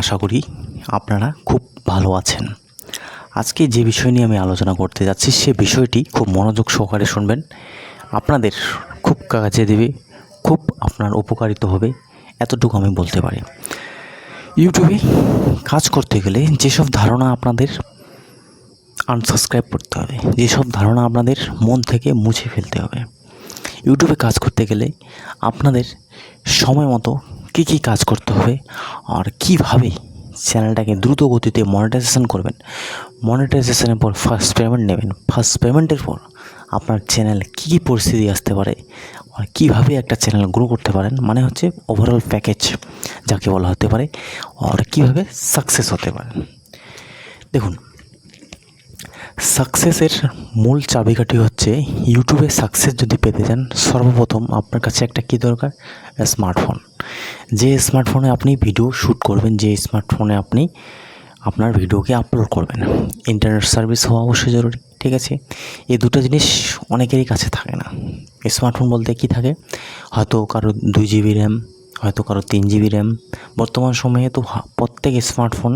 আশা করি আপনারা খুব ভালো আছেন। আজকে যে বিষয় নিয়ে আমি আলোচনা করতে যাচ্ছি, সে বিষয়টি খুব মনোযোগ সহকারে শুনবেন। আপনাদের খুব কাজে দেবে, খুব আপনার উপকারিত হবে, এতটুকু আমি বলতে পারি। ইউটিউবে কাজ করতে গেলে যেসব ধারণা আপনাদের আনসাবস্ক্রাইব করতে হবে, যেসব ধারণা আপনাদের মন থেকে মুছে ফেলতে হবে, ইউটিউবে কাজ করতে গেলে আপনাদের সময় মতো কী কী কাজ করতে হবে আর কীভাবে চ্যানেলটাকে দ্রুত গতিতে মনিটাইজেশন করবেন মনিটাইজেশনের পর ফার্স্ট পেমেন্ট নেবেন। ফার্স্ট পেমেন্টের পর আপনার চ্যানেল কী কী পরিস্থিতি আসতে পারে আর কীভাবে একটা চ্যানেল গ্রো করতে পারেন মানে হচ্ছে ওভারঅল প্যাকেজ যাকে বলা হতে পারে, আর কীভাবে সাকসেস হতে পারেন দেখুন সাকসেসের মূল চাবিকাঠি হচ্ছে ইউটিউবে সাকসেস যদি পেতে চান, সর্বপ্রথম আপনার কাছে একটা কী দরকার? স্মার্টফোন যে স্মার্টফোনে আপনি ভিডিও শ্যুট করবেন, যে স্মার্টফোনে আপনি আপনার ভিডিওকে আপলোড করবেন ইন্টারনেট সার্ভিস হওয়া অবশ্যই জরুরি, ঠিক আছে? এই দুটো জিনিস অনেকেরই কাছে থাকে না। স্মার্টফোন বলতে কি থাকে? হয়তো কারও দুই জিবি র্যাম হয়তো কারও তিন জিবি র্যাম বর্তমান সময়ে তো প্রত্যেক স্মার্টফোন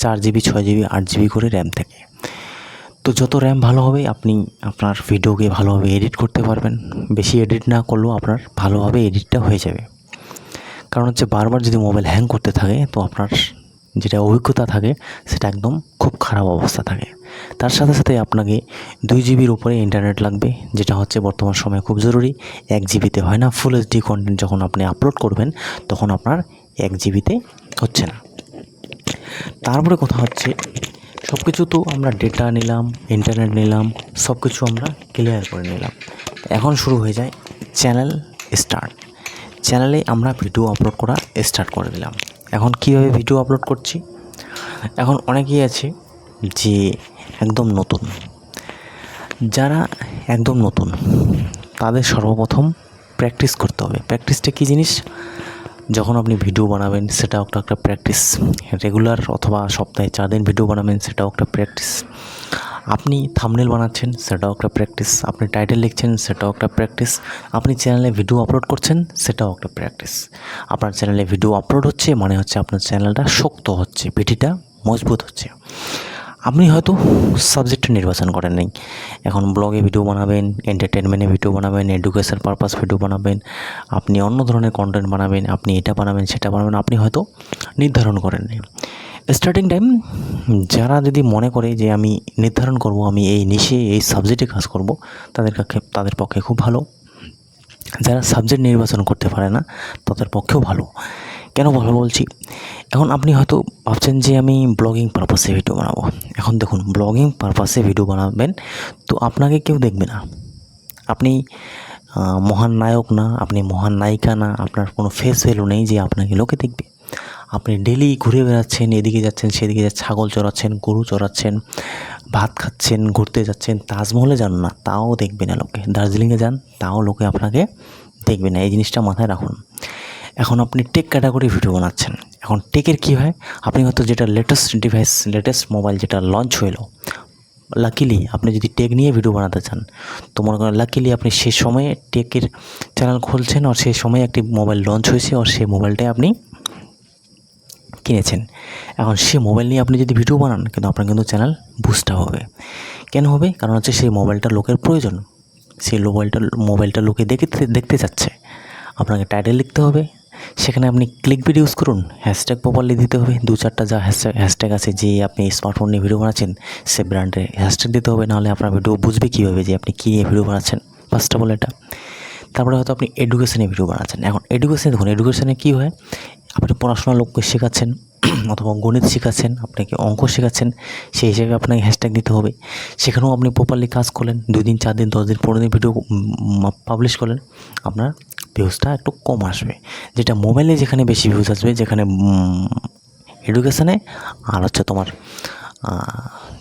চার জিবি ছয় জিবি আট জিবি করে র্যাম থাকে। তো যত র্যাম ভালো হবে, আপনি আপনার ভিডিওকে ভালোভাবে এডিট করতে পারবেন। বেশি এডিট না করলেও আপনার ভালোভাবে এডিটটা হয়ে যাবে। কারণ হচ্ছে বারবার যদি মোবাইল হ্যাং করতে থাকে, তো আপনার যেটা অভিজ্ঞতা থাকে, সেটা একদম খুব খারাপ অবস্থা থাকে। তার সাথে সাথে আপনাকে দুই জিবির উপরে ইন্টারনেট লাগবে, যেটা হচ্ছে বর্তমান সময়ে খুব জরুরি। এক জিবিতে হয় না ফুল এইচডি কন্টেন্ট যখন আপনি আপলোড করবেন, তখন আপনার এক জিবিতে হচ্ছে না। তারপরে কথা হচ্ছে সব কিছু তো আমরা ডেটা নিলাম ইন্টারনেট নিলাম সব কিছু আমরা ক্লিয়ার করে নিলাম। এখন শুরু হয়ে যায় চ্যানেল স্টার্ট চ্যানেলে আমরা ভিডিও আপলোড করা স্টার্ট করে দিলাম। এখন কীভাবে ভিডিও আপলোড করছি? এখন অনেকেই আছে যে একদম নতুন। যারা একদম নতুন, তাদের সর্বপ্রথম প্র্যাকটিস করতে হবে। প্র্যাকটিসটা কী জিনিস? যখন আপনি ভিডিও বানাবেন, সেটাও একটা একটা প্র্যাকটিস রেগুলার অথবা সপ্তাহে চার দিন ভিডিও বানাবেন, সেটাও একটা প্র্যাকটিস আপনি থামনেল বানাচ্ছেন, সেটাও একটা প্র্যাকটিস আপনি টাইটেল লিখছেন, সেটাও একটা প্র্যাকটিস আপনি চ্যানেলে ভিডিও আপলোড করছেন, সেটাও একটা প্র্যাকটিস আপনার চ্যানেলে ভিডিও আপলোড হচ্ছে মানে হচ্ছে আপনার চ্যানেলটা শক্ত হচ্ছে, পিঠিটা মজবুত হচ্ছে। আপনি হয়তো সাবজেক্টটা নির্বাচন করেন নাই। এখন ব্লগে ভিডিও বানাবেন এন্টারটেনমেন্টে ভিডিও বানাবেন এডুকেশন পারপাস ভিডিও বানাবেন, আপনি অন্য ধরনের কন্টেন্ট বানাবেন, আপনি এটা বানাবেন, সেটা বানাবেন, আপনি হয়তো নির্ধারণ করেন নাই। স্টার্টিং টাইম যারা যদি মনে করে যে আমি নির্ধারণ করব, আমি এই নিশে এই সাবজেক্টে কাজ করব, তাদের কাছে তাদের পক্ষে খুব ভালো। যারা সাবজেক্ট নির্বাচন করতে পারে না, তাদের পক্ষেও ভালো। কেন ভালো বলছি? এখন আপনি হয়তো ভাবছেন যে আমি ব্লগিং পারপাসে ভিডিও বানাবো। এখন দেখুন ব্লগিং পারপাসে ভিডিও বানাবেন তো আপনাকে কেউ দেখবে না। আপনি মহান নায়ক না, আপনি মহান নায়িকা না, আপনার কোনো ফেস ভ্যালু নেই যে আপনাকে লোকে দেখবে। আপনি ডেলি ঘুরে বেড়াচ্ছেন, এদিকে যাচ্ছেন, সেদিকে যাচ্ছেন ছাগল চড়াচ্ছেন, গরু চড়াচ্ছেন, ভাত খাচ্ছেন, ঘুরতে যাচ্ছেন, তাজমহলে যান না, তাও দেখবে না লোকে। দার্জিলিংয়ে যান, তাও লোকে আপনাকে দেখবে না। এই জিনিসটা মাথায় রাখুন। এখন আপনি টেক ক্যাটাগরি ভিডিও বানাচ্ছেন। এখন টেকের কী হয়? আপনি হয়তো যেটা লেটেস্ট ডিভাইস লেটেস্ট মোবাইল যেটা লঞ্চ হইল লাকিলি আপনি যদি টেক নিয়ে ভিডিও বানাতে চান, তো মনে করেন লাকিলি আপনি সেই সময়ে টেকের চ্যানেল খুলছেন আর সেই সময়ে একটি মোবাইল লঞ্চ হয়েছে আর সেই মোবাইলটাই আপনি কিনেছেন। এখন সে মোবাইল নিয়ে আপনি যদি ভিডিও বানান, কিন্তু আপনার কিন্তু চ্যানেল বুস্টটা হবে। কেন হবে? কারণ হচ্ছে সেই মোবাইলটা লোকের প্রয়োজন। সেই মোবাইলটা মোবাইলটা লোকে দেখতে দেখতে চাচ্ছে। আপনাকে টাইটেল লিখতে হবে সেখানে আপনি ক্লিক বিড ইউজ করুন হ্যাশট্যাগ প্রপারলি দিতে হবে। দু চারটা যা হ্যাশট্যাগ হ্যাশট্যাগ আছে যে আপনি স্মার্টফোন নিয়ে ভিডিও বানাচ্ছেন, সে ব্র্যান্ডে হ্যাশট্যাগ দিতে হবে, নাহলে আপনার ভিডিও বুঝবে কীভাবে যে আপনি কী নিয়ে ভিডিও বানাচ্ছেন। ফার্স্ট অফ অল এটা। তারপরে হয়তো আপনি এডুকেশনে ভিডিও বানাচ্ছেন। এখন এডুকেশনে দেখুন এডুকেশনে কী হয়? আপনি পড়াশোনার লোককে শেখাচ্ছেন, অথবা গণিত শেখাচ্ছেন, আপনাকে অঙ্ক শেখাচ্ছেন, সেই হিসেবে আপনাকে হ্যাশট্যাগ দিতে হবে। সেখানেও আপনি প্রপারলি কাজ করলেন, দুই দিন, চার দিন, দশ দিন, পনেরো দিন ভিডিও পাবলিশ করলেন। আপনার ভিউজটা একটু কম আসবে। যেটা মোবাইলে যেখানে বেশি ভিউজ আসবে, যেখানে এডুকেশানে আর হচ্ছে তোমার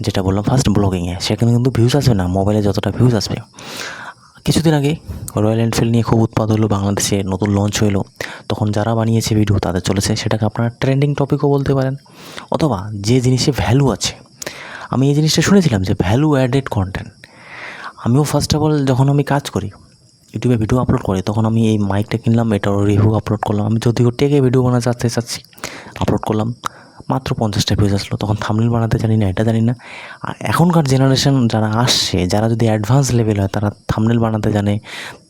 যেটা বললাম ফার্স্ট ব্লগিংয়ে সেখানে কিন্তু ভিউজ আসবে না মোবাইলে যতটা ভিউজ আসবে। কিছুদিন আগে রয়্যাল এনফিল্ড নিয়ে খুব উৎপাদ হলো, বাংলাদেশে নতুন লঞ্চ হলো। তখন যারা বানিয়েছে ভিডিও তাদের চলেছে। সেটাকে আপনারা ট্রেন্ডিং টপিকও বলতে পারেন। অথবা যে জিনিসে ভ্যালু আছে, আমি এই জিনিসটা শুনেছিলাম যে ভ্যালু অ্যাডেড কন্টেন্ট আমিও ফার্স্ট অফ অল যখন আমি কাজ করি ইউটিউবে ভিডিও আপলোড করে, তখন আমি এই মাইকটা কিনলাম এটার রিভিউ আপলোড করলাম। আমি যদিও টেকে ভিডিও বানাতে চাচ্ছে, চাচ্ছি আপলোড করলাম, মাত্র পঞ্চাশটা ভিউজ আসলো। তখন থামনেল বানাতে জানি না, এটা জানি না। আর এখনকার জেনারেশন যারা আসছে, যারা যদি অ্যাডভান্স লেভেল হয়, তারা থামনেল বানাতে জানে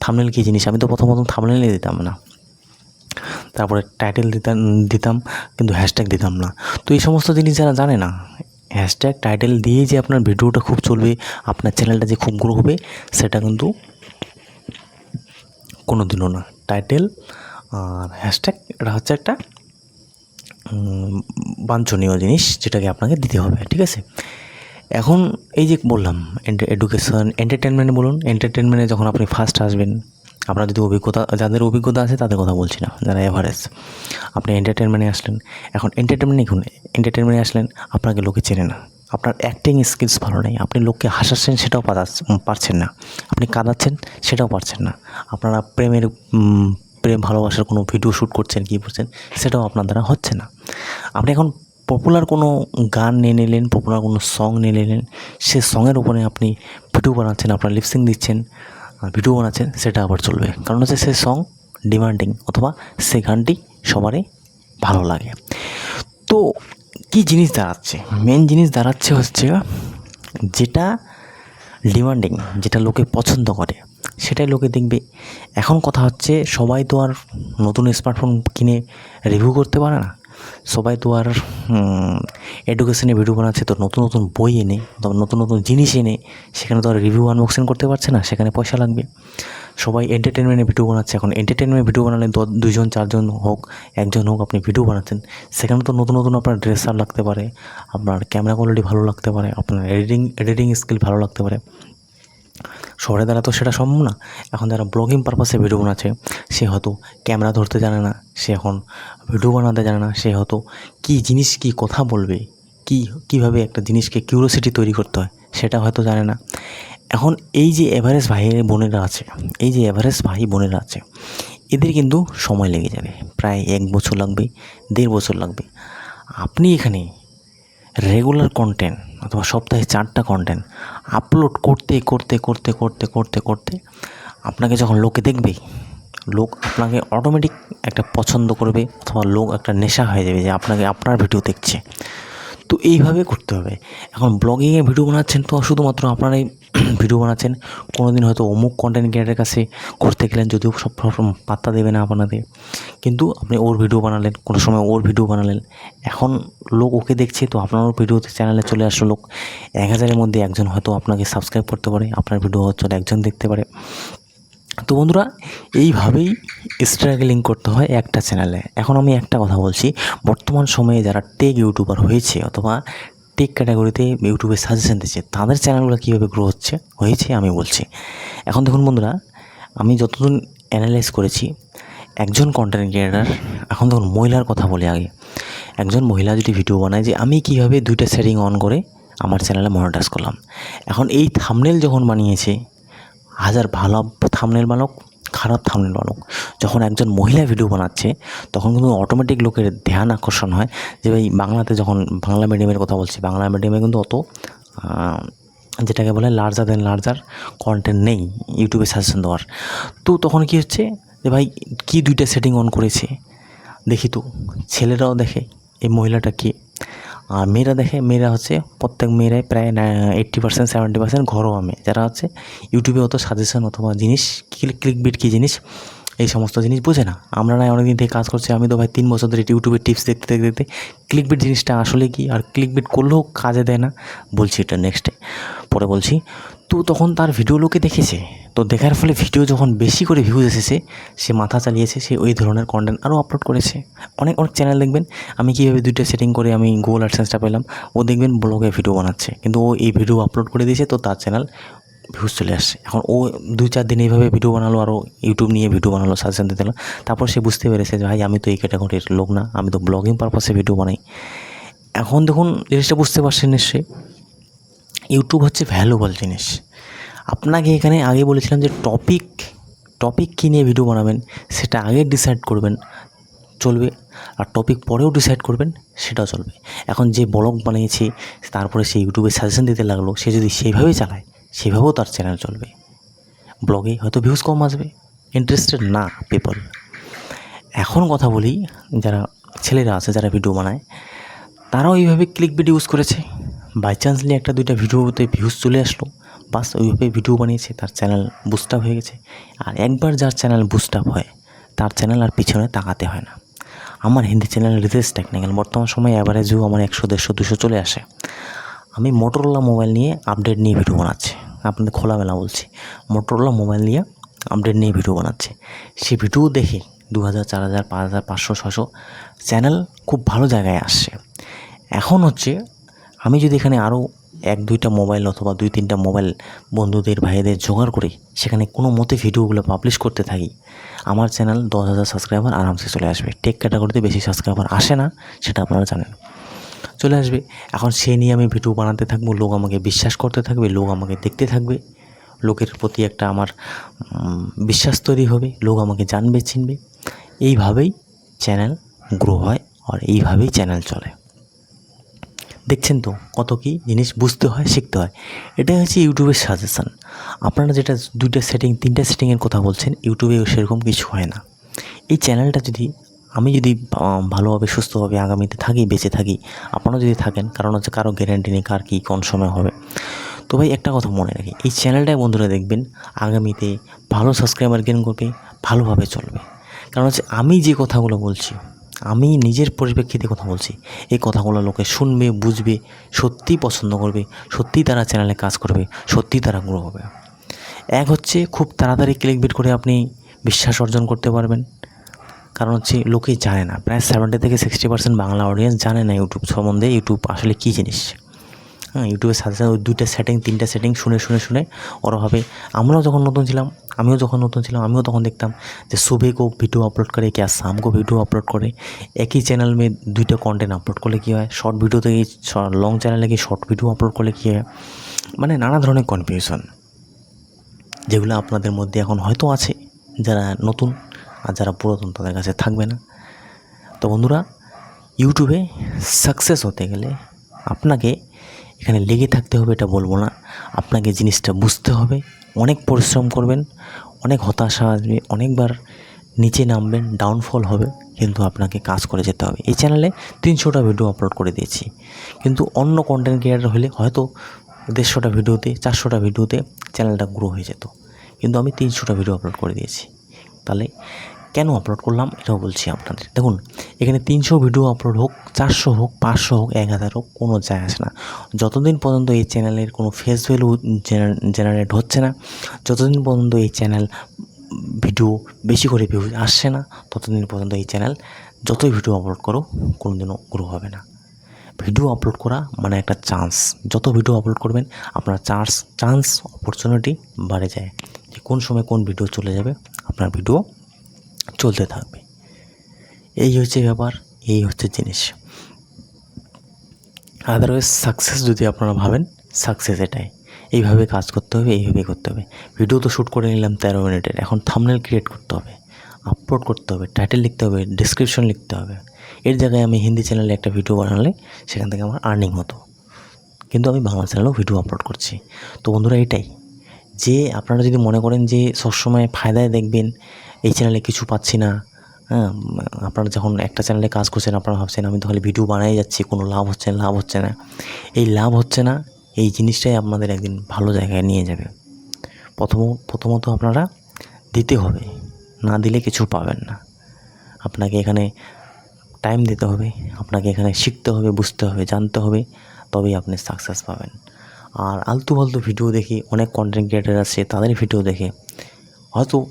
থামনেল কী জিনিস? আমি তো প্রথম প্রথম থামনেলই দিতাম না। তারপরে টাইটেল দিতাম দিতাম, কিন্তু হ্যাশট্যাগ দিতাম না। তো এই সমস্ত জিনিস যারা জানে না হ্যাশট্যাগ টাইটেল দিয়ে যে আপনার ভিডিওটা খুব চলবে, আপনার চ্যানেলটা যে খুব গ্রো হবে, সেটা কিন্তু কোনো দিনও না। টাইটেল আর হ্যাশট্যাগ এটা হচ্ছে একটা বাঞ্ছনীয় জিনিস যেটাকে আপনাকে দিতে হবে, ঠিক আছে? এখন এই যে বললাম এডুকেশন এন্টারটেনমেন্ট বলুন এন্টারটেনমেন্টে যখন আপনি ফার্স্ট আসবেন, আপনার যদি অভিজ্ঞতা, যাদের অভিজ্ঞতা আছে তাদের কথা বলছি না, যারা এভারেজ আপনি এন্টারটেনমেন্টে আসলেন, এখন এন্টারটেনমেন্টে এখন এন্টারটেনমেন্টে আসলেন, আপনাকে লোকে চেনে না। আপনার অ্যাক্টিং স্কিলস ভালো নেই, আপনি লোককে হাসাচ্ছেন সেটাও পারছেন না। আপনি কাঁদাচ্ছেন সেটাও পারছেন না। আপনারা প্রেমের প্রেম ভালোবাসার কোনো ভিডিও শ্যুট করছেন, কী করছেন, সেটাও আপনার দ্বারা হচ্ছে না। আপনি এখন পপুলার কোনো গান নিয়ে নিলেন পপুলার কোনো সং নিয়ে নিলেন, সে সঙের উপরে আপনি ভিডিও বানাচ্ছেন, আপনার লিপসিং দিচ্ছেন ভিডিও বানাচ্ছেন, সেটা আবার চলবে। কারণ হচ্ছে সে সং ডিমান্ডিং অথবা সে গানটি সবারই ভালো লাগে। তো কী জিনিস দাঁড়াচ্ছে? মেন জিনিস দাঁড়াচ্ছে হচ্ছে যেটা ডিমান্ডিং যেটা লোকে পছন্দ করে, সেটাই লোকে দেখবে। এখন কথা হচ্ছে সবাই তো আর নতুন স্মার্টফোন কিনে রিভিউ করতে পারে না। সবাই তো আর এডুকেশনে ভিডিও বানাচ্ছে, তো নতুন নতুন বই এনে নতুন নতুন জিনিস এনে, সেখানে তো আর রিভিউ আনবক্সিং করতে পারছে না, সেখানে পয়সা লাগবে। সবাই এন্টারটেনমেন্টে ভিডিও বানাচ্ছে। এখন এন্টারটেনমেন্ট ভিডিও বানালে দুজন চারজন হোক, একজন হোক, আপনি ভিডিও বানাচ্ছেন। সেখানে তো নতুন নতুন আপনার ড্রেসার লাগতে পারে, আপনার ক্যামেরা কোয়ালিটি ভালো লাগতে পারে, আপনার এডিটিং এডিটিং স্কিল ভালো লাগতে পারে। শহরে দ্বারা তো সেটা সম্ভব না। এখন যারা ব্লগিং পারপাসে ভিডিও বানাচ্ছে, সে হয়তো ক্যামেরা ধরতে জানে না, সে এখন ভিডিও বানাতে জানে না, সে হয়তো কী জিনিস, কী কথা বলবে, কী, কীভাবে একটা জিনিসকে কিউরিওসিটি তৈরি করতে হয়, সেটা হয়তো জানে না। এখন এই যে এভারেজ ভাই বোনেরা আছে, এই যে এভারেজ ভাই বোনেরা আছে, এদের কিন্তু সময় লেগে যাবে। প্রায় এক বছর লাগবে, দেড় বছর লাগবে। আপনি এখানে রেগুলার কন্টেন্ট অথবা সপ্তাহে চারটা কন্টেন্ট আপলোড করতে করতে করতে করতে করতে করতে আপনাকে যখন লোকে দেখবে, লোক আপনাকে অটোমেটিক একটা পছন্দ করবে অথবা লোক একটা নেশা হয়ে যাবে যে আপনাকে আপনার ভিডিও দেখছে। তো এইভাবে করতে হবে। এখন ব্লগিংয়ে ভিডিও বানাচ্ছেন তো শুধুমাত্র আপনারাই ভিডিও বানাচ্ছেন কোনো দিন হয়তো অমুক কন্টেন্ট ক্রিয়েটারের কাছে করতে গেলেন, যদিও সব সব পাত্তা দেবে না আপনাদের। কিন্তু আপনি ওর ভিডিও বানালেন, কোনো সময় ওর ভিডিও বানালেন। এখন লোক ওকে দেখছে, তো আপনারও ভিডিওতে চ্যানেলে চলে আসলো লোক। এক হাজারের মধ্যে একজন হয়তো আপনাকে সাবস্ক্রাইব করতে পারে, আপনার ভিডিও হচ্ছে একজন দেখতে পারে। তো বন্ধুরা, এইভাবেই স্ট্রাগলিং করতে হয় একটা চ্যানেলে এখন আমি একটা কথা বলছি, বর্তমান সময়ে যারা টেক ইউটিউবার হয়েছে অথবা টেক ক্যাটাগরিতে ইউটিউবে সাজেশন দিচ্ছে তাদের চ্যানেলগুলো কীভাবে গ্রো হচ্ছে, হয়েছে আমি বলছি। এখন দেখুন বন্ধুরা, আমি যতদিন অ্যানালাইজ করেছি, একজন কন্টেন্ট ক্রিয়েটার এখন দেখুন মহিলার কথা বলি আগে, একজন মহিলা যদি ভিডিও বানায় যে আমি কীভাবে দুইটা সেটিং অন করে আমার চ্যানেলে মনিটাইজ করলাম। এখন এই থামনেল যখন বানিয়েছে, হাজার ভালো থামনেল বানাক খারাপ থামনেল বানাক যখন একজন মহিলা ভিডিও বানাচ্ছে, তখন কিন্তু অটোমেটিক লোকের ধ্যান আকর্ষণ হয় যে ভাই, বাংলাতে যখন বাংলা মিডিয়ামের কথা বলছি, বাংলা মিডিয়ামে কিন্তু অত যেটাকে বলে লার্জার দেন লার্জার কন্টেন্ট নেই ইউটিউবে সাজেশন দেওয়ার। তো তখন কি হচ্ছে যে ভাই, কি দুইটা সেটিং অন করেছে? দেখি তো, ছেলেরাও দেখে, এই মহিলাটা কে? আর মেয়েরা দেখে, মেয়েরা হচ্ছে প্রত্যেক মেয়েরাই প্রায় এইট্টি পার্সেন্ট সেভেন্টি পার্সেন্ট ঘরোয়া মেয়ে। যারা হচ্ছে ইউটিউবে অত সাজেশন অথবা জিনিস ক্লিক বিট কী জিনিস, এই সমস্ত জিনিস বোঝে না। আমরা না অনেকদিন থেকে কাজ করছি, আমি তো ভাই তিন বছর ধরে ইউটিউবে টিপস দেখতে দেখতে দেখতে ক্লিক বিট জিনিসটা আসলে কি? আর ক্লিক বিট করলেও কাজে দেয় না। বলছি এটা নেক্সটে পরে বলছি তো তখন তার ভিডিও লোকে দেখেছে। তো দেখার ফলে ভিডিও যখন বেশি করে ভিউজ এসেছে, সে মাথা চালিয়েছে, সে ওই ধরনের কন্টেন্ট আরও আপলোড করেছে। অনেক অনেক চ্যানেল দেখবেন, আমি কীভাবে দুইটা সেটিং করে আমি গুগল অ্যাডসেন্সটা পেলাম, ও দেখবেন ব্লগে ভিডিও বানাচ্ছে। কিন্তু ও এই ভিডিও আপলোড করে দিয়েছে, তো তার চ্যানেল ভিউজ চলে আসছে। এখন ও দুই চার দিন এইভাবে ভিডিও বানালো, আরও ইউটিউব নিয়ে ভিডিও বানালো সাজেশন দিতে। তারপর সে বুঝতে পেরেছে যে, ভাই, আমি তো এই ক্যাটাগরির লোক না, আমি তো ব্লগিং পারপাসে ভিডিও বানাই। এখন দেখুন, জিনিসটা বুঝতে পারছেন নিশ্চয়ই ইউটিউব হচ্ছে ভ্যালুবল জিনিস। আপনাকে এখানে আগে বলেছিলাম যে টপিক টপিক কী নিয়ে ভিডিও বানাবেন, সেটা আগে ডিসাইড করবেন, চলবে। আর টপিক পরেও ডিসাইড করবেন, সেটাও চলবে। এখন যে ব্লগ বানিয়েছে, তারপরে সে ইউটিউবে সাজেশন দিতে লাগল, সে যদি সেইভাবেই চালায়, সেভাবেও তার চ্যানেল চলবে। ব্লগে হয়তো ভিউজ কম আসবে ইন্টারেস্টেড না পিপল এখন কথা বলি, যারা ছেলেরা আছে, যারা ভিডিও বানায়, তারাও এইভাবে ক্লিক ভিডিও ইউজ করেছে। বাই চান্সলি একটা দুইটা ভিডিওতে ভিউজ চলে আসলো। বাস ওইভাবে ভিডিও বানিয়েছে, তার চ্যানেল বুস্ট আপ হয়ে গেছে। আর একবার যার চ্যানেল বুস্ট আপ হয়, তার চ্যানেল আর পিছনে তাকাতে হয় না। আমার হিন্দি চ্যানেল রিতেশ টেকনিক্যাল বর্তমান সময়ে অ্যাভারেজও আমার একশো, দেড়শো, দুশো চলে আসে। আমি মোটরোলা মোবাইল নিয়ে আপডেট নিয়ে ভিডিও বানাচ্ছি। আপনাদের খোলামেলা বলছি মোটরোলা মোবাইল নিয়ে আপডেট নিয়ে ভিডিও বানাচ্ছে। সেই ভিডিও দেখে দু হাজার চার হাজার পাঁচ হাজার পাঁচশো ছশো চ্যানেল খুব ভালো জায়গায় আসছে। এখন হচ্ছে আমি যদি এখানে আরও এক, দুইটা মোবাইল অথবা দুই, তিনটা মোবাইল বন্ধুদের, ভাইদের জোগাড় করে, সেখানে কোনো মতে ভিডিওগুলো পাবলিশ করতে থাকি, আমার চ্যানেল দশ হাজার সাবস্ক্রাইবার আরামসে চলে আসবে। টেক ক্যাটাগরিতে বেশি সাবস্ক্রাইবার আসে না, সেটা আপনারা জানেন। চলে আসবে। এখন সে নিয়ে আমি ভিডিও বানাতে থাকব, লোক আমাকে বিশ্বাস করতে থাকবে, লোক আমাকে দেখতে থাকবে, লোকের প্রতি একটা আমার বিশ্বাস তৈরি হবে, লোক আমাকে জানবে, চিনবে। এইভাবেই চ্যানেল গ্রো হয়, আর এইভাবেই চ্যানেল চলে। দেখছেন তো কত কি জিনিস বুঝতে হয়, শিখতে হয়। এটাই হচ্ছে ইউটিউবের সাজেশান আপনারা যেটা দুইটা সেটিং তিনটা সেটিংয়ের কথা বলছেন, ইউটিউবে সেরকম কিছু হয় না। এই চ্যানেলটা যদি আমি যদি ভালোভাবে, সুস্থভাবে আগামীতে থাকি, বেঁচে থাকি, আপনারা যদি থাকেন, কারণ হচ্ছে কারও গ্যারান্টি নেই কার কী কোন সময় হবে। তো ভাই একটা কথা মনে রাখি, এই চ্যানেলটায় বন্ধুরা দেখবেন, আগামীতে ভালো সাবস্ক্রাইবার গেন করবে, ভালোভাবে চলবে। কারণ হচ্ছে আমি যে কথাগুলো বলছি আমি নিজের পরিপ্রেক্ষিতে কথা বলছি। এই কথাগুলো লোকে শুনবে, বুঝবে, সত্যিই পছন্দ করবে, সত্যিই তারা চ্যানেলে কাজ করবে, সত্যিই তারা গ্রো হবে। এক হচ্ছে খুব তাড়াতাড়ি ক্লিক বিট করে আপনি বিশ্বাস অর্জন করতে পারবেন। কারণ হচ্ছে লোকে জানে না। প্রায় সেভেন্টি থেকে সিক্সটি পার্সেন্ট বাংলা অডিয়েন্স জানে না ইউটিউব সম্বন্ধে। ইউটিউব আসলে কী জিনিস? হ্যাঁ ইউটিউবের সাথে সাথে ওই দুইটা সেটিং তিনটা সেটিং শুনে শুনে শুনে ওরভাবে আমরাও যখন নতুন ছিলাম, আমিও যখন নতুন ছিলাম, আমিও তখন দেখতাম যে সুবে কো ভিডিও আপলোড করে, কি আর শামকেও ভিডিও আপলোড করে, একই চ্যানেল মেয়ে দুইটা কন্টেন্ট আপলোড করলে কী হয়? শর্ট ভিডিও থেকে লং চ্যানেলে গিয়ে শর্ট ভিডিও আপলোড করলে কী হয়? মানে নানা ধরনের কনফিউশন যেগুলো আপনাদের মধ্যে এখন হয়তো আছে, যারা নতুন আর যারা পুরাতন তাদের কাছে থাকবে না। তো বন্ধুরা, ইউটিউবে সাকসেস হতে গেলে আপনাকে এখানে লেগে থাকতে হবে, এটা বলব না। আপনাকে জিনিসটা বুঝতে হবে। অনেক পরিশ্রম করবেন, অনেক হতাশা আসবে, অনেকবার নিচে নামবেন ডাউনফল হবে, কিন্তু আপনাকে কাজ করে যেতে হবে। এই চ্যানেলে তিনশোটা ভিডিও আপলোড করে দিয়েছি। কিন্তু অন্য কন্টেন্ট ক্রিয়েটার হলে হয়তো দেড়শোটা ভিডিওতে চারশোটা ভিডিওতে চ্যানেলটা গ্রো হয়ে যেত। কিন্তু আমি তিনশোটা ভিডিও আপলোড করে দিয়েছি। তাহলে কেন আপলোড করলাম এটাও বলছি আপনাদের। দেখুন, এখানে তিনশো ভিডিও আপলোড হোক, চারশো হোক, পাঁচশো হোক, এক হাজার হোক, কোনো যায় আসে না। যতদিন পর্যন্ত এই চ্যানেলের কোনো ফেস ভ্যালু জেনারেট হচ্ছে না, যতদিন পর্যন্ত এই চ্যানেল ভিডিও বেশি করে ভিউ আসছে না, ততদিন পর্যন্ত এই চ্যানেল যতই ভিডিও আপলোড করো কোনো দিনও গ্রো হবে না। ভিডিও আপলোড করা মানে একটা চান্স যত ভিডিও আপলোড করবেন, আপনার চান্স চান্স অপরচুনিটি বাড়ে যায়। যে কোন সময় কোন ভিডিও চলে যাবে, আপনার ভিডিও চলতে থাকবে। এই হচ্ছে ব্যাপার, এই হচ্ছে জিনিস। আদারওয়াইজ সাকসেস যদি আপনারা ভাবেন সাকসেস এটাই। এইভাবে কাজ করতে হবে, এইভাবে করতে হবে। ভিডিও তো শ্যুট করে নিলাম তেরো মিনিটের। এখন থামনেল ক্রিয়েট করতে হবে আপলোড করতে হবে টাইটেল লিখতে হবে ডিসক্রিপশন লিখতে হবে। এর জায়গায় আমি হিন্দি চ্যানেলে একটা ভিডিও বানালে, সেখান থেকে আমার আর্নিং হতো। কিন্তু আমি বাংলা চ্যানেলেও ভিডিও আপলোড করছি। তো বন্ধুরা, এটাই। যে আপনারা যদি মনে করেন যে সবসময় ফায়দায় দেখবেন, এই চ্যানেলে কিছু পাচ্ছি না হ্যাঁ আপনারা যখন একটা চ্যানেলে কাজ করছেন, আপনারা ভাবছেন, আমি তাহলে ভিডিও বানাই যাচ্ছি, কোনো লাভ হচ্ছে না, লাভ হচ্ছে না। এই লাভ হচ্ছে না, এই জিনিসটাই আপনাদের একদিন ভালো জায়গায় নিয়ে যাবে। প্রথম, প্রথমত আপনারা দিতে হবে, না দিলে কিছু পাবেন না। আপনাকে এখানে টাইম দিতে হবে, আপনাকে এখানে শিখতে হবে, বুঝতে হবে, জানতে হবে, তবেই আপনি সাকসেস পাবেন। আর আলতু ফালতু ভিডিও দেখি, অনেক কন্টেন্ট ক্রিয়েটার আছে তাদের ভিডিও দেখে। হয়তো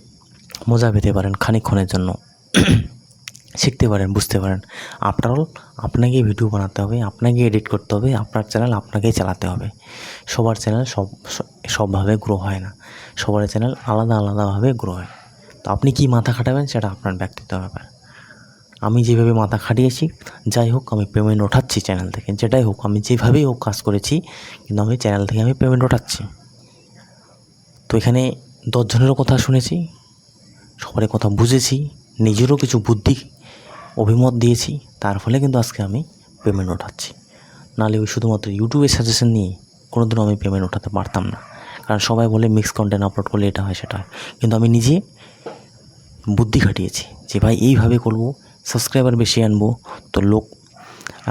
মজা পেতে পারেন খানিকক্ষণের জন্য। শিখতে পারেন, বুঝতে পারেন। আফটার অল আপনাকেই ভিডিও বানাতে হবে আপনাকে এডিট করতে হবে, আপনার চ্যানেল আপনাকেই চালাতে হবে। সবার চ্যানেল সব, সবভাবে গ্রো হয় না। সবার চ্যানেল আলাদা আলাদাভাবে গ্রো হয়। তো আপনি কি মাথা খাটাবেন সেটা আপনার ব্যক্তিত্ব ব্যাপার। আমি যেভাবে মাথা খাটিয়েছি, যাই হোক আমি পেমেন্ট ওঠাচ্ছি চ্যানেল থেকে, যেটাই হোক আমি যেভাবেই হোক কাজ করেছি, কিন্তু আমি চ্যানেল থেকে আমি পেমেন্ট ওঠাচ্ছি তো এখানে দশজনেরও কথা শুনেছি, সবারই কথা বুঝেছি, নিজেরও কিছু বুদ্ধি, অভিমত দিয়েছি, তার ফলে কিন্তু আজকে আমি পেমেন্ট ওঠাচ্ছি নাহলে ওই শুধুমাত্র ইউটিউবের সাজেশন নিয়ে কোনোদিনও আমি পেমেন্ট ওঠাতে পারতাম না। কারণ সবাই বলে মিক্স কন্টেন্ট আপলোড করলে এটা হয়, সেটা হয়। কিন্তু আমি নিজে বুদ্ধি খাটিয়েছি যে, ভাই, এইভাবে করব সাবস্ক্রাইবার বেশি আনব, তো লোক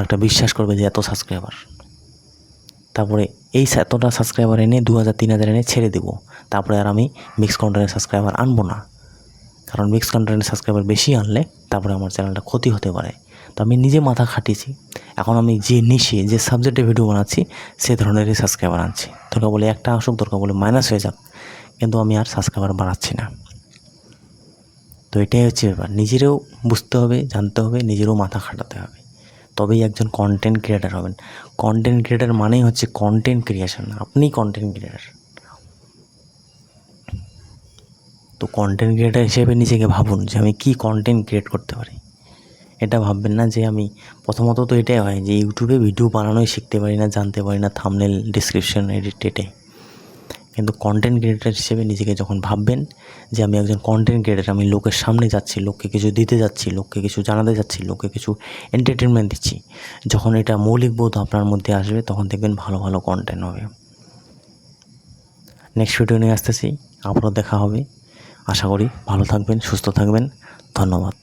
একটা বিশ্বাস করবে যে এত সাবস্ক্রাইবার। তারপরে এই এতটা সাবস্ক্রাইবার এনে দু হাজার, তিন হাজার এনে ছেড়ে দেবো। তারপরে আর আমি মিক্স কন্টেন্টের সাবস্ক্রাইবার আনব না। কারণ মিক্স কন্টেন্টের সাবস্ক্রাইবার বেশি আনলে তারপরে আমার চ্যানেলটা ক্ষতি হতে পারে। তো আমি নিজে মাথা খাটিয়েছি। এখন আমি যে নিশে, যে সাবজেক্টে ভিডিও বানাচ্ছি, সে ধরনেরই সাবস্ক্রাইবার আনছি। দরকার বলে একটা আসুক দরকার বলে মাইনাস হয়ে যাক। কিন্তু আমি আর সাবস্ক্রাইবার বাড়াচ্ছি না। এটাই হচ্ছে ব্যাপার। নিজেরও বুঝতে হবে, জানতে হবে, নিজেরও মাথা খাটাতে হবে। তবেই একজন কন্টেন্ট ক্রিয়েটার হবেন। কন্টেন্ট ক্রিয়েটার মানেই হচ্ছে কন্টেন্ট ক্রিয়েশন আপনি কন্টেন্ট ক্রিয়েটার তো কন্টেন্ট ক্রিয়েটার হিসেবে নিজেকে ভাবুন যে আমি কী কন্টেন্ট ক্রিয়েট করতে পারি। এটা ভাববেন না যে আমি, প্রথমত তো এটাই হয় যে ইউটিউবে ভিডিও বানানোই শিখতে পারি না, জানতে পারি না থামনেল ডিসক্রিপশন এডিট এটাই। কিন্তু কন্টেন্ট ক্রিয়েটার হিসেবে নিজেকে যখন ভাববেন যে আমি একজন কন্টেন্ট ক্রিয়েটার আমি লোকের সামনে যাচ্ছি, লোককে কিছু দিতে যাচ্ছি, লোককে কিছু জানাতে যাচ্ছি, লোককে কিছু এন্টারটেনমেন্ট দিচ্ছি, যখন এটা মৌলিক বোধ আপনার মধ্যে আসবে, তখন দেখবেন ভালো ভালো কন্টেন্ট হবে। নেক্সট ভিডিও নিয়ে আসতেছি, আবারও দেখা হবে। আশা করি ভালো থাকবেন, সুস্থ থাকবেন। ধন্যবাদ।